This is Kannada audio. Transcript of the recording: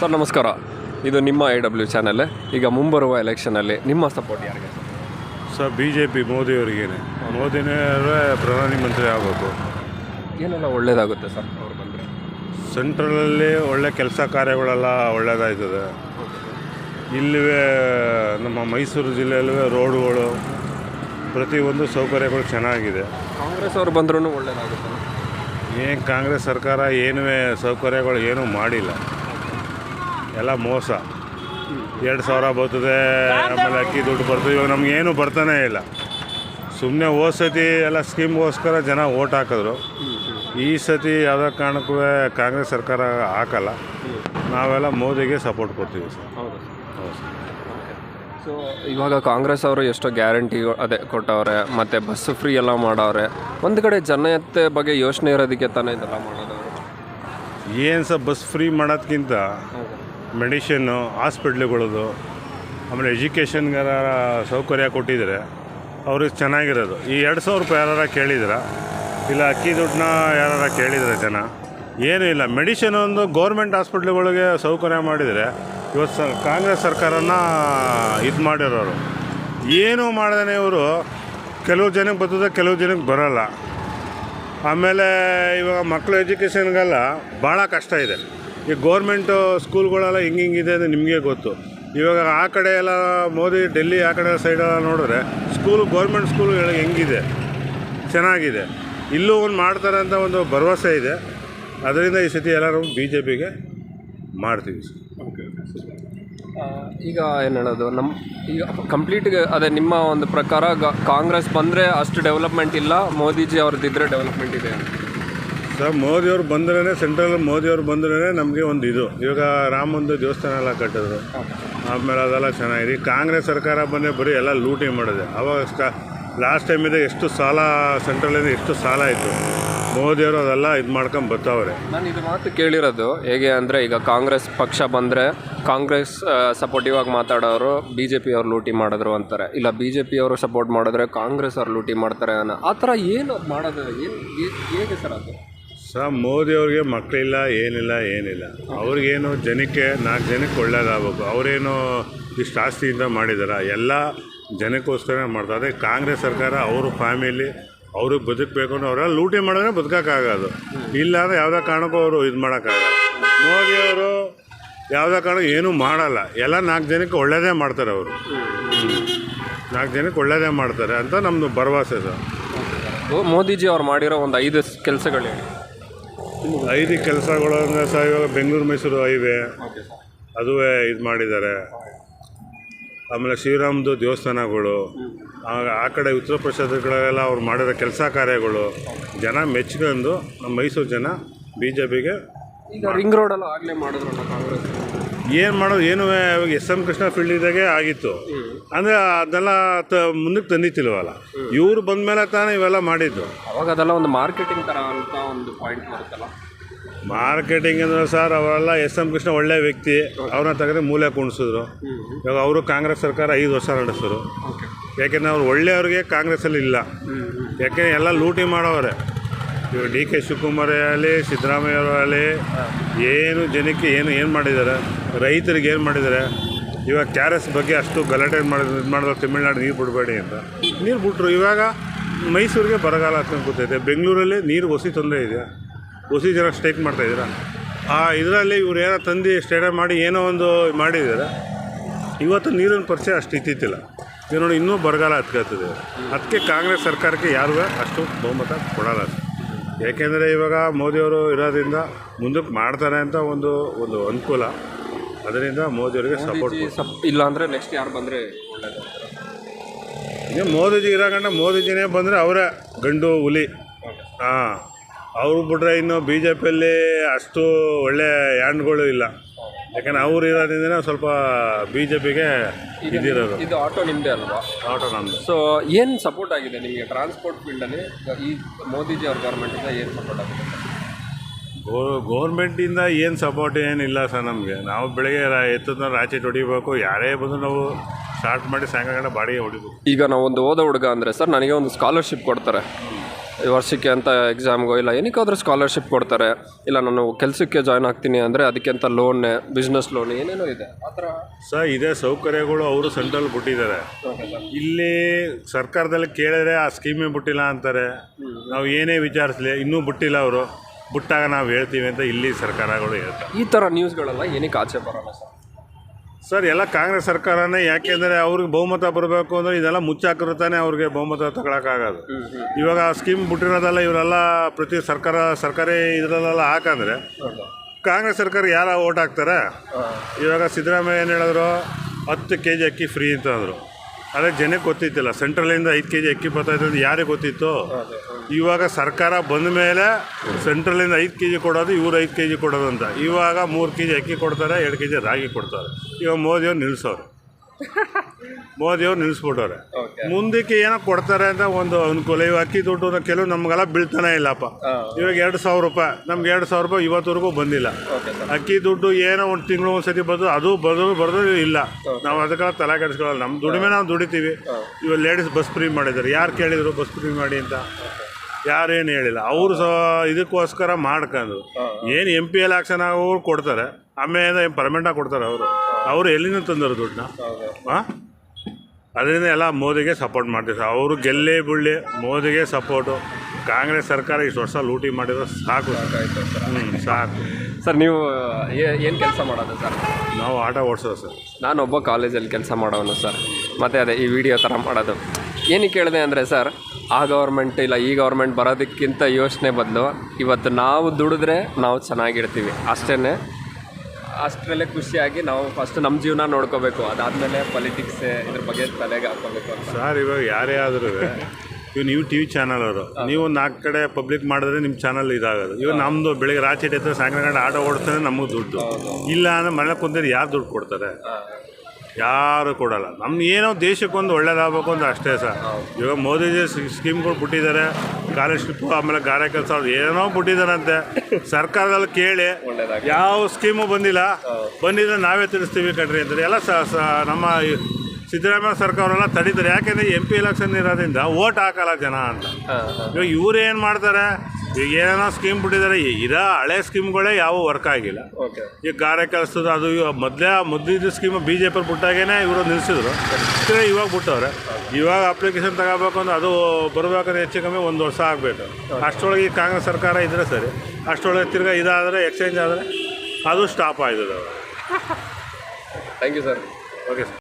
ಸರ್ ನಮಸ್ಕಾರ. ಇದು ನಿಮ್ಮ ಎ ಡಬ್ಲ್ಯೂ ಚಾನಲ್ ಈಗ ಮುಂಬರುವ ಎಲೆಕ್ಷನಲ್ಲಿ ನಿಮ್ಮ ಸಪೋರ್ಟ್ ಯಾರಿಗೆ? Sir sir B J P ಮೋದಿಯವರಿಗೇನೆ ಮೋದಿನೇ ಪ್ರಧಾನಿ ಮಂತ್ರಿ ಆಗಬೇಕು. ಏನೆಲ್ಲ ಒಳ್ಳೇದಾಗುತ್ತೆ ಸರ್ ಅವ್ರು ಬಂದರೆ? ಸೆಂಟ್ರಲಲ್ಲಿ ಒಳ್ಳೆ ಕೆಲಸ ಕಾರ್ಯಗಳೆಲ್ಲ ಒಳ್ಳೆಯದಾಯ್ತದೆ ಇಲ್ಲಿವೇ ನಮ್ಮ ಮೈಸೂರು ಜಿಲ್ಲೆಯಲ್ಲೂ ರೋಡ್ಗಳು. ಪ್ರತಿಯೊಂದು ಸೌಕರ್ಯಗಳು ಚೆನ್ನಾಗಿದೆ. ಕಾಂಗ್ರೆಸ್ ಅವ್ರು ಬಂದ್ರೂ ಒಳ್ಳೇದಾಗುತ್ತೆ. ಏನು ಕಾಂಗ್ರೆಸ್ ಸರ್ಕಾರ ಏನೂ ಸೌಕರ್ಯಗಳು ಏನೂ ಮಾಡಿಲ್ಲ. ಎಲ್ಲ ಮೋಸ. ಎರಡು ಸಾವಿರ ಬರ್ತದೆ ಆಮೇಲೆ ಅಕ್ಕಿ ದುಡ್ಡು ಬರ್ತದೆ. ಇವಾಗ ನಮಗೇನು ಬರ್ತಾನೇ ಇಲ್ಲ. ಸುಮ್ಮನೆ ಹೋದ ಸತಿ ಎಲ್ಲ ಸ್ಕೀಮ್ಗೋಸ್ಕರ ಜನ ಓಟ್ ಹಾಕಿದ್ರು. ಈ ಸತಿ ಯಾವುದೇ ಕಾರಣಕ್ಕೂ ಕಾಂಗ್ರೆಸ್ ಸರ್ಕಾರ ಹಾಕಲ್ಲ. ನಾವೆಲ್ಲ ಮೋದಿಗೆ ಸಪೋರ್ಟ್ ಕೊಡ್ತೀವಿ ಸರ್. ಹೌದು. ಸೊ ಇವಾಗ ಕಾಂಗ್ರೆಸ್ ಅವರು ಎಷ್ಟೋ ಗ್ಯಾರಂಟಿ ಅದೇ ಕೊಟ್ಟವ್ರೆ ಮತ್ತು ಬಸ್ ಫ್ರೀ ಎಲ್ಲ ಮಾಡವ್ರೆ. ಒಂದು ಕಡೆ ಜನತೆ ಬಗ್ಗೆ ಯೋಚನೆ ಇರೋದಕ್ಕೆ ತಾನೇ ಇದೆಲ್ಲ ಮಾಡೋದು? ಏನು ಸರ್ ಬಸ್ ಫ್ರೀ ಮಾಡೋದ್ಕಿಂತ ಮೆಡಿಷನ್ನು, ಹಾಸ್ಪಿಟ್ಲುಗಳದು, ಆಮೇಲೆ ಎಜುಕೇಷನ್ಗಾರ ಸೌಕರ್ಯ ಕೊಟ್ಟಿದ್ದಾರೆ ಅವ್ರಿಗೆ ಚೆನ್ನಾಗಿರೋದು. ಈ ಎರಡು ಸಾವಿರ ರೂಪಾಯಿ ಯಾರು ಕೇಳಿದ್ರ, ಇಲ್ಲ ಅಕ್ಕಿ ದುಡ್ಡನ್ನ ಯಾರ ಕೇಳಿದ್ರೆ ಜನ, ಏನೂ ಇಲ್ಲ. ಮೆಡಿಷನ್ ಒಂದು ಗೌರ್ಮೆಂಟ್ ಹಾಸ್ಪಿಟ್ಲುಗಳಿಗೆ ಸೌಕರ್ಯ ಮಾಡಿದರೆ ಇವತ್ತು ಸ ಕಾಂಗ್ರೆಸ್ ಸರ್ಕಾರನ ಇದು ಮಾಡಿರೋರು. ಏನೂ ಮಾಡ್ದೇ ಇವರು, ಕೆಲವು ಜನಕ್ಕೆ ಬರ್ತದೆ, ಕೆಲವು ಜನಕ್ಕೆ ಬರೋಲ್ಲ. ಆಮೇಲೆ ಇವಾಗ ಮಕ್ಕಳು ಎಜುಕೇಷನ್ಗೆಲ್ಲ ಭಾಳ ಕಷ್ಟ ಇದೆ. ಈ ಗೋರ್ಮೆಂಟು ಸ್ಕೂಲ್ಗಳೆಲ್ಲ ಹಿಂಗೆ ಹಿಂಗಿದೆ ಅಂತ ನಿಮಗೆ ಗೊತ್ತು. ಇವಾಗ ಆ ಕಡೆ ಎಲ್ಲ ಮೋದಿ ಡೆಲ್ಲಿ ಆ ಕಡೆ ಸೈಡೆಲ್ಲ ನೋಡಿದ್ರೆ ಸ್ಕೂಲ್ ಗೌರ್ಮೆಂಟ್ ಸ್ಕೂಲ್ ಹೆಂಗಿದೆ? ಚೆನ್ನಾಗಿದೆ. ಇಲ್ಲೂ ಒಂದು ಮಾಡ್ತಾರೆ ಅಂತ ಒಂದು ಭರವಸೆ ಇದೆ. ಅದರಿಂದ ಈ ಸತಿ ಎಲ್ಲರೂ ಬಿ ಜೆ ಪಿಗೆ ಮಾಡ್ತೀವಿ ಸರ್. ಈಗ ಏನು ಹೇಳೋದು ನಮ್ಮ ಈಗ ಕಂಪ್ಲೀಟ್ ಅದೇ ನಿಮ್ಮ ಒಂದು ಪ್ರಕಾರ ಕಾಂಗ್ರೆಸ್ ಬಂದರೆ ಅಷ್ಟು ಡೆವಲಪ್ಮೆಂಟ್ ಇಲ್ಲ ಮೋದಿಜಿ ಅವ್ರದ್ದಿದ್ರೆ ಡೆವಲಪ್ಮೆಂಟ್ ಇದೆ ಅಂತ. ಸರ್ ಮೋದಿಯವ್ರು ಬಂದ್ರೇ ಸೆಂಟ್ರಲ್ ಮೋದಿಯವ್ರು ಬಂದ್ರೇ ನಮಗೆ ಒಂದು ಇದು. ಇವಾಗ ರಾಮಂದು ದೇವಸ್ಥಾನ ಎಲ್ಲ ಕಟ್ಟಿದ್ರು. ಆಮೇಲೆ ಅದೆಲ್ಲ ಚೆನ್ನಾಗಿದೆ. ಕಾಂಗ್ರೆಸ್ ಸರ್ಕಾರ ಬಂದರೆ ಬರೀ ಎಲ್ಲ ಲೂಟಿ ಮಾಡಿದೆ. ಅವಾಗ ಸ್ಟಾ ಲಾಸ್ಟ್ ಟೈಮಿದೆ ಎಷ್ಟು ಸಾಲ ಸೆಂಟ್ರಲಿಂದ ಎಷ್ಟು ಸಾಲ ಇತ್ತು. ಮೋದಿಯವರು ಅದೆಲ್ಲ ಇದು ಮಾಡ್ಕೊಂಡು ಬರ್ತಾವ್ರೆ ನಾನು ಇದು ಮಾತು ಕೇಳಿರೋದು, ಹೇಗೆ ಅಂದರೆ ಈಗ ಕಾಂಗ್ರೆಸ್ ಪಕ್ಷ ಬಂದರೆ ಕಾಂಗ್ರೆಸ್ ಸಪೋರ್ಟಿವ್ ಆಗಿ ಮಾತಾಡೋರು ಬಿ ಜೆ ಪಿ ಅವ್ರು ಲೂಟಿ ಮಾಡಿದ್ರು ಅಂತಾರೆ. ಇಲ್ಲ ಬಿ ಜೆ ಪಿಯವರು ಸಪೋರ್ಟ್ ಮಾಡಿದ್ರೆ ಕಾಂಗ್ರೆಸ್ ಅವ್ರು ಲೂಟಿ ಮಾಡ್ತಾರೆ ಅನ್ನೋ ಆ ಥರ ಏನು ಮಾಡೋದು ಏನು, ಹೇಗೆ ಸರ್ ಅದು? ಸರ್ ಮೋದಿಯವ್ರಿಗೆ ಮಕ್ಕಳಿಲ್ಲ ಏನಿಲ್ಲ ಏನಿಲ್ಲ. ಅವ್ರಿಗೇನು ಜನಕ್ಕೆ ನಾಲ್ಕು ಜನಕ್ಕೆ ಒಳ್ಳೇದಾಗಬೇಕು. ಅವರೇನು ಇಷ್ಟು ಆಸ್ತಿಯಿಂದ ಮಾಡಿದಾರ? ಎಲ್ಲ ಜನಕ್ಕೋಸ್ಕರ ಮಾಡ್ತಾರೆ. ಅದೇ ಕಾಂಗ್ರೆಸ್ ಸರ್ಕಾರ ಅವರು ಫ್ಯಾಮಿಲಿ ಅವ್ರಿಗೆ ಬದುಕಬೇಕು ಅಂದ್ರೆ ಅವರೆಲ್ಲ ಲೂಟಿ ಮಾಡಿದ್ರೆ ಬದುಕೋಕ್ಕಾಗೋದು. ಇಲ್ಲ ಅಂದರೆ ಯಾವುದೇ ಕಾರಣಕ್ಕೂ ಅವರು ಇದು ಮಾಡೋಕ್ಕಾಗಲ್ಲ. ಮೋದಿಯವರು ಯಾವುದೇ ಕಾರಣಕ್ಕೂ ಏನೂ ಮಾಡಲ್ಲ. ಎಲ್ಲ ನಾಲ್ಕು ಜನಕ್ಕೆ ಒಳ್ಳೇದೇ ಮಾಡ್ತಾರೆ ಅವರು. ನಾಲ್ಕು ಜನಕ್ಕೆ ಒಳ್ಳೇದೇ ಮಾಡ್ತಾರೆ ಅಂತ ನಮ್ಮದು ಭರವಸೆ ಸರ್. ಮೋದಿಜಿ ಅವ್ರು ಮಾಡಿರೋ ಒಂದು ಐದು ಕೆಲಸಗಳು ಐದು ಕೆಲಸಗಳು ಅಂದರೆ ಸಹ ಇವಾಗ ಬೆಂಗಳೂರು ಮೈಸೂರು ಹೈವೇ. ಅದುವೇ ಇದು ಮಾಡಿದ್ದಾರೆ. ಆಮೇಲೆ ಶ್ರೀರಾಮ್ದು ದೇವಸ್ಥಾನಗಳು. ಆ- ಆ ಕಡೆ ಉತ್ತರ ಪ್ರದೇಶಗಳೆಲ್ಲ ಅವ್ರು ಮಾಡಿರೋ ಕೆಲಸ ಕಾರ್ಯಗಳು. ಜನ ಮೆಚ್ಕೊಂಡು ನಮ್ಮ ಮೈಸೂರು ಜನ ಬಿ ಜೆ ಪಿಗೆ ಈಗ ರಿಂಗ್ ರೋಡಲ್ಲೂ ಆಗಲೇ ಮಾಡಿದ್ರು ಕಾಂಗ್ರೆಸ್. ಏನು ಮಾಡೋದು ಏನು ಇವಾಗ ಎಸ್ ಎಂ ಕೃಷ್ಣ ಫೀಲ್ಡ್ ಇದ್ದಾಗೆ ಆಗಿತ್ತು. ಅಂದರೆ ಅದೆಲ್ಲ ತ ಮುಂದಕ್ಕೆ ತಂದಿತ್ತಿಲ್ವಲ್ಲ. ಇವರು ಬಂದಮೇಲೆ ತಾನೇ ಇವೆಲ್ಲ ಮಾಡಿದ್ದು. ಅವಾಗ ಅದೆಲ್ಲ ಒಂದು ಮಾರ್ಕೆಟಿಂಗ್ ಥರ ಅಂತ ಒಂದು ಪಾಯಿಂಟ್ ಬರುತ್ತಲ್ಲ. ಮಾರ್ಕೆಟಿಂಗ್ ಅಂದ್ರೆ ಸರ್ ಅವರೆಲ್ಲ ಎಸ್ ಎಂ ಕೃಷ್ಣ ಒಳ್ಳೆ ವ್ಯಕ್ತಿ. ಅವ್ರನ್ನ ತೆಗೆದು ಮೂಲೆ ಕುಣಿಸಿದ್ರು ಇವಾಗ ಅವರು ಕಾಂಗ್ರೆಸ್ ಸರ್ಕಾರ ಐದು ವರ್ಷ ನಡೆಸಿದ್ರು. ಯಾಕೆಂದರೆ ಯಾಕೆಂದ್ರೆ ಅವ್ರು ಒಳ್ಳೆಯವ್ರಿಗೆ ಕಾಂಗ್ರೆಸ್ಸಲ್ಲಿ ಇಲ್ಲ. ಯಾಕೆ ಎಲ್ಲ ಲೂಟಿ ಮಾಡೋರೆ ಇವಾಗ ಡಿ ಕೆ ಶಿವಕುಮಾರ್ ಆಗಲಿ, ಸಿದ್ದರಾಮಯ್ಯವರು ಆಗಲಿ, ಏನು ಜನಕ್ಕೆ ಏನು ಏನು ಮಾಡಿದ್ದಾರೆ? ರೈತರಿಗೆ ಏನು ಮಾಡಿದ್ದಾರೆ? ಇವಾಗ ಕೆ ಆರ್ ಎಸ್ ಬಗ್ಗೆ ಅಷ್ಟು ಗಲಾಟೆ ಮಾಡಿದ್ರು ಇದು ಮಾಡಿದ್ರು ತಮಿಳ್ನಾಡು ನೀರು ಬಿಡಬೇಡಿ ಅಂತ. ನೀರು ಬಿಟ್ರು ಇವಾಗ ಮೈಸೂರಿಗೆ ಬರಗಾಲ ಹಾಕೊಂಡು ಕೂತೈತೆ. ಬೆಂಗಳೂರಲ್ಲಿ ನೀರು ಹೊಸಿ ತೊಂದರೆ ಇದೆ. ಹೊಸಿ ಜನ ಸ್ಟ್ರೈಕ್ ಮಾಡ್ತಾಯಿದ್ದೀರಾ ಆ ಇದರಲ್ಲಿ ಇವ್ರು ಏನೋ ತಂದು ಸ್ಟೇಡಿಯಂ ಮಾಡಿ ಏನೋ ಒಂದು ಮಾಡಿದ್ದಾರೆ. ಇವತ್ತು ನೀರಿನ ಪರಿಚಯ ಅಷ್ಟು ಇತ್ತಿತ್ತಿಲ್ಲ. ಇದು ನೋಡಿ ಇನ್ನೂ ಬರಗಾಲ ಹತ್ಕೊಳ್ತದೆ ಅದಕ್ಕೆ ಕಾಂಗ್ರೆಸ್ ಸರ್ಕಾರಕ್ಕೆ ಯಾರಿಗೂ ಅಷ್ಟು ಬಹುಮತ ಕೊಡಲ್ಲ. ಯಾಕೆಂದರೆ ಇವಾಗ ಮೋದಿಯವರು ಇರೋದ್ರಿಂದ ಮುಂದಕ್ಕೆ ಮಾಡ್ತಾರೆ ಅಂತ ಒಂದು ಒಂದು ಅನುಕೂಲ. ಅದರಿಂದ ಮೋದಿಯವರಿಗೆ ಸಪೋರ್ಟ್ ಸಪ್ ಇಲ್ಲ ಅಂದರೆ ನೆಕ್ಸ್ಟ್ ಯಾರು ಬಂದರೆ ಒಳ್ಳೇದು. ಈಗ ಮೋದಿಜಿ ಇರೋಗಂಟ ಮೋದಿಜಿನೇ ಬಂದರೆ ಅವರೇ ಗಂಡು ಹುಲಿ. ಹಾಂ ಅವ್ರು ಬಿಟ್ರೆ ಇನ್ನು ಬಿ ಜೆ ಪಿಯಲ್ಲಿ ಅಷ್ಟು ಒಳ್ಳೆ ಹ್ಯಾಂಡ್ಗಳು ಇಲ್ಲ. ಯಾಕಂದ್ರೆ ಅವ್ರು ಇರೋದ್ರಿಂದ ಸ್ವಲ್ಪ ಬಿ ಜೆ ಪಿಗೆ ಇದಿರೋದು. ಇದು ಆಟೋ ನಿಮ್ಮದೇ ಅಲ್ವಾ? ಆಟೋ ನಮ್ಮದು ಸೊ ಏನು ಸಪೋರ್ಟ್ ಆಗಿದೆ ನಿಮಗೆ? ಟ್ರಾನ್ಸ್ಪೋರ್ಟ್ ಫೀಲ್ಡಲ್ಲಿ ಈ ಮೋದಿಜಿ ಅವ್ರ ಗೌರ್ಮೆಂಟಿಂದ ಏನು ಸಪೋರ್ಟ್ ಆಗಿದೆ? ಗೋ ಗೌರ್ಮೆಂಟಿಂದ ಏನು ಸಪೋರ್ಟ್ ಏನಿಲ್ಲ ಸರ್ ನಮಗೆ. ನಾವು ಬೆಳಗ್ಗೆ ಎತ್ತದ ರಾಚೆ ಹೊಡಿಬೇಕು ಯಾರೇ ಬಂದು ನಾವು ಸ್ಟಾರ್ಟ್ ಮಾಡಿ ಸಾಯಂಕಾಲ ಬಾಡಿಗೆ ಹೊಡಿಬೇಕು. ಈಗ ನಾವೊಂದು ಒಂದು ಓದೋ ಹುಡುಗ ಅಂದರೆ ಸರ್ ನನಗೆ ಒಂದು ಸ್ಕಾಲರ್ಶಿಪ್ ಕೊಡ್ತಾರೆ. ವರ್ಷಕ್ಕೆ ಅಂತ ಎಕ್ಸಾಮ್ಗೋ ಇಲ್ಲ ಏನಕ್ಕಾದ್ರೂ ಸ್ಕಾಲರ್ಶಿಪ್ ಕೊಡ್ತಾರೆ. ಇಲ್ಲ ನಾನು ಕೆಲಸಕ್ಕೆ ಜಾಯ್ನ್ ಆಗ್ತೀನಿ ಅಂದರೆ ಅದಕ್ಕೆ ಅಂತ ಲೋನ್ ಬಿಸ್ನೆಸ್ ಲೋನ್ ಏನೇನೋ ಇದೆ. ಆ ಥರ. ಸರ್ ಇದೇ ಸೌಕರ್ಯಗಳು ಅವರು ಸೆಂಟ್ರಲ್ ಬಿಟ್ಟಿದ್ದಾರೆ. ಇಲ್ಲಿ ಸರ್ಕಾರದಲ್ಲಿ ಕೇಳಿದ್ರೆ ಆ ಸ್ಕೀಮೇ ಬಿಟ್ಟಿಲ್ಲ ಅಂತಾರೆ. ನಾವು ಏನೇ ವಿಚಾರಿಸಲಿ ಇನ್ನೂ ಬಿಟ್ಟಿಲ್ಲ ಅವರು. ಬಿಟ್ಟಾಗ ನಾವು ಹೇಳ್ತೀವಿ ಅಂತ ಇಲ್ಲಿ ಸರ್ಕಾರಗಳು ಹೇಳ್ತಾರೆ. ಈ ಥರ ನ್ಯೂಸ್ಗಳೆಲ್ಲ ಏನಕ್ಕೆ ಆಚೆ ಬರೋಲ್ಲ ಸರ್? ಸರ್, ಎಲ್ಲ ಕಾಂಗ್ರೆಸ್ ಸರ್ಕಾರನೇ, ಯಾಕೆಂದರೆ ಅವ್ರಿಗೆ ಬಹುಮತ ಬರಬೇಕು ಅಂದರೆ ಇದೆಲ್ಲ ಮುಚ್ಚಾಕಿದ್ರೆ ತಾನೇ ಅವ್ರಿಗೆ ಬಹುಮತ ತಗೊಳಕ್ಕಾಗೋದು. ಇವಾಗ ಸ್ಕೀಮ್ ಬಿಟ್ಟಿರೋದೆಲ್ಲ ಇವರೆಲ್ಲ ಪ್ರತಿ ಸರ್ಕಾರ, ಸರ್ಕಾರಿ ಇದರಲ್ಲೆಲ್ಲ ಹಾಕಂದ್ರೆ ಕಾಂಗ್ರೆಸ್ ಸರ್ಕಾರ ಯಾರ ಓಟ್ ಹಾಕ್ತಾರೆ? ಇವಾಗ ಸಿದ್ದರಾಮಯ್ಯ ಏನು ಹೇಳಿದ್ರು? ಹತ್ತು ಕೆ ಜಿ ಅಕ್ಕಿ ಫ್ರೀ ಅಂತ ಅಂದರು. ಅದೇ ಜನಕ್ಕೆ ಗೊತ್ತಿತ್ತಿಲ್ಲ. ಸೆಂಟ್ರಲಿಂದ ಐದು ಕೆ ಜಿ ಅಕ್ಕಿ ಬರ್ತಾಯಿತ್ತು ಅಂತ ಯಾರಿಗೆ ಗೊತ್ತಿತ್ತು? ಇವಾಗ ಸರ್ಕಾರ ಬಂದ ಮೇಲೆ ಸೆಂಟ್ರಲಿಂದ ಐದು ಕೆ ಜಿ ಕೊಡೋದು, ಇವ್ರು ಐದು ಕೆ ಜಿ ಕೊಡೋದು ಅಂತ. ಇವಾಗ ಮೂರು ಕೆ ಜಿ ಅಕ್ಕಿ ಕೊಡ್ತಾರೆ, ಎರಡು ಕೆ ಜಿ ರಾಗಿ ಕೊಡ್ತಾರೆ. ಇವಾಗ ಮೋದಿಯವ್ರು ನಿಲ್ಲಿಸೋರು ಮೋದಿಯವ್ರು ನಿಲ್ಲಿಸ್ಬಿಟ್ಟವ್ರೆ ಮುಂದಕ್ಕೆ ಏನೋ ಕೊಡ್ತಾರೆ ಅಂತ ಒಂದು ಅನುಕೂಲ. ಇವಾಗ ಅಕ್ಕಿ ದುಡ್ಡು ಕೆಲವು ನಮಗೆಲ್ಲ ಬೀಳ್ತಾನೆ ಇಲ್ಲಪ್ಪ. ಇವಾಗ ಎರಡು ಸಾವಿರ ರೂಪಾಯಿ ನಮ್ಗೆ ಎರಡು ಸಾವಿರ ರೂಪಾಯಿ ಇವತ್ತವರೆಗೂ ಬಂದಿಲ್ಲ. ಅಕ್ಕಿ ದುಡ್ಡು ಏನೋ ಒಂದು ತಿಂಗಳು ಒಂದು ಸತಿ ಬರೋದು ಅದು ಬರೋದು ಬರೋದು ಇಲ್ಲ. ನಾವು ಅದಕ್ಕೆಲ್ಲ ತಲೆ ಕೆಡಿಸ್ಕೊಳ್ಳಲ್ಲ. ನಮ್ಮ ದುಡಿಮೆ ನಾವು ದುಡಿತೀವಿ. ಇವಾಗ ಲೇಡೀಸ್ ಬಸ್ ಫ್ರೀ ಮಾಡಿದ್ದಾರೆ. ಯಾರು ಕೇಳಿದ್ರು ಬಸ್ ಫ್ರೀ ಮಾಡಿ ಅಂತ? ಯಾರೇನು ಹೇಳಿಲ್ಲ. ಅವರು ಸಹ ಇದಕ್ಕೋಸ್ಕರ ಮಾಡ್ಕೊಂಡು ಏನು ಎಂ ಪಿ ಎಲ್ ಆಕ್ಷನ್ ಅವ್ರು ಕೊಡ್ತಾರೆ. ಆಮೇಲೆ ಪರ್ಮನೆಂಟಾಗಿ ಕೊಡ್ತಾರೆ ಅವರು. ಅವರು ಎಲ್ಲಿಂದ ತಂದರು ದುಡ್ಡನ್ನ? ಹಾಂ ಅದರಿಂದ ಎಲ್ಲ ಮೋದಿಗೆ ಸಪೋರ್ಟ್ ಮಾಡ್ತೀವಿ ಸರ್ ಅವರು ಗೆಲ್ಲೇ ಬಿಳ್ಳಿ ಮೋದಿಗೆ ಸಪೋರ್ಟು ಕಾಂಗ್ರೆಸ್ ಸರ್ಕಾರ ಇಷ್ಟು ವರ್ಷ ಲೂಟಿ ಮಾಡಿದ್ರೆ ಸಾಕು. ಹ್ಞೂ ಸಾಕು. ಸರ್ ನೀವು ಏನು ಕೆಲಸ ಮಾಡೋದು ಸರ್? ನಾವು ಆಟ ಓಡಿಸೋದು ಸರ್. ನಾನೊಬ್ಬ ಕಾಲೇಜಲ್ಲಿ ಕೆಲಸ ಮಾಡೋನು ಸರ್. ಮತ್ತು ಅದೇ ಈ ವಿಡಿಯೋ ಥರ ಮಾಡೋದು. ಏನಕ್ಕೆ ಹೇಳಿದೆ ಅಂದರೆ ಸರ್ ಆ ಗೌರ್ಮೆಂಟ್ ಇಲ್ಲ ಈ ಗೌರ್ಮೆಂಟ್ ಬರೋದಕ್ಕಿಂತ ಯೋಚನೆ ಬದಲು ಇವತ್ತು ನಾವು ದುಡಿದ್ರೆ ನಾವು ಚೆನ್ನಾಗಿರ್ತೀವಿ. ಅಷ್ಟೇ ಅಷ್ಟರಲ್ಲೇ ಖುಷಿಯಾಗಿ ನಾವು ಫಸ್ಟ್ ನಮ್ಮ ಜೀವನ ನೋಡ್ಕೋಬೇಕು. ಅದಾದಮೇಲೆ ಪೊಲಿಟಿಕ್ಸ್ ಇದ್ರ ಬಗ್ಗೆ ತಲೆಗೆ ಹಾಕೋಬೇಕು ಸರ್ ಇವಾಗ ಯಾರೇ ಆದರೂ ಇವ್ ನೀವು ಟಿ ವಿ ಚಾನಲ್ ಅವರು. ನೀವು ನಾಲ್ಕು ಕಡೆ ಪಬ್ಲಿಕ್ ಮಾಡಿದ್ರೆ ನಿಮ್ಮ ಚಾನಲ್ ಇದಾಗೋದು. ಇವಾಗ ನಮ್ಮದು ಬೆಳಿಗ್ಗೆ ರಾತ್ರಿ ಇಟ್ಟೈತೆ ಸಾಯಂಕಾಲ ಆಟೋ ಓಡಿಸ್ತಾರೆ ನಮಗೆ ದುಡ್ಡು. ಇಲ್ಲ ಅಂದ್ರೆ ಮನೆ ಕುಂತಿದ್ರೆ ಯಾರು ದುಡ್ಡು ಕೊಡ್ತಾರೆ? ಯಾರು ಕೊಡಲ್ಲ. ನಮ್ಗೆ ಏನೋ ದೇಶಕ್ಕೊಂದು ಒಳ್ಳೇದಾಗಬೇಕು ಅಂತ ಅಷ್ಟೇ ಸರ್. ಇವಾಗ ಮೋದಿಜಿ ಸ್ಕೀಮ್ಗಳು ಬಿಟ್ಟಿದ್ದಾರೆ. ಸ್ಕಾಲರ್ಶಿಪ್ ಆಮೇಲೆ ಗಾರೆ ಕೆಲಸ ಏನೋ ಬಿಟ್ಟಿದ್ದಾರಂತೆ. ಸರ್ಕಾರದಲ್ಲಿ ಕೇಳಿ ಯಾವ ಸ್ಕೀಮು ಬಂದಿಲ್ಲ. ಬಂದಿದ್ರೆ ನಾವೇ ತಿಳಿಸ್ತೀವಿ ಕಣ್ರಿ ಅಂತಾರೆ. ಎಲ್ಲ ಸ ನಮ್ಮ ಸಿದ್ದರಾಮಯ್ಯ ಸರ್ಕಾರವೆಲ್ಲ ತಡೀತಾರೆ. ಯಾಕೆಂದರೆ ಎಂ ಪಿ ಎಲೆಕ್ಷನ್ ಇರೋದ್ರಿಂದ ಓಟ್ ಹಾಕಲ್ಲ ಜನ ಅಂತ. ಇವಾಗ ಇವ್ರು ಏನು ಮಾಡ್ತಾರೆ? ಈಗ ಏನೇನೋ ಸ್ಕೀಮ್ ಬಿಟ್ಟಿದ್ದಾರೆ. ಇರೋ ಹಳೆ ಸ್ಕೀಮ್ಗಳೇ ಯಾವ ವರ್ಕ್ ಆಗಿಲ್ಲ. ಓಕೆ. ಈಗ ಗಾರೆ ಕೆಲಸದ ಅದು ಮೊದಲೇ ಮೊದಲಿದ್ದ ಸ್ಕೀಮ್ ಬಿ ಜೆ ಪಿ ಬಿಟ್ಟಾಗೇನೆ ಇವರು ನಿಲ್ಲಿಸಿದ್ರು ಇವಾಗ ಬಿಟ್ಟವ್ರೆ. ಇವಾಗ ಅಪ್ಲಿಕೇಶನ್ ತಗೋಬೇಕು ಅಂದ್ರೆ ಅದು ಬರಬೇಕಂದ್ರೆ ಹೆಚ್ಚು ಕಮ್ಮಿ ಒಂದು ವರ್ಷ ಆಗಬೇಕು. ಅಷ್ಟೊಳಗೆ ಈ ಕಾಂಗ್ರೆಸ್ ಸರ್ಕಾರ ಇದ್ರೆ ಸರಿ. ಅಷ್ಟೊಳಗೆ ತಿರ್ಗಾ ಇದಾದರೆ ಎಕ್ಸ್ಚೇಂಜ್ ಆದರೆ ಅದು ಸ್ಟಾಪ್ ಆಯ್ತದೆ. Thank you sir okay sir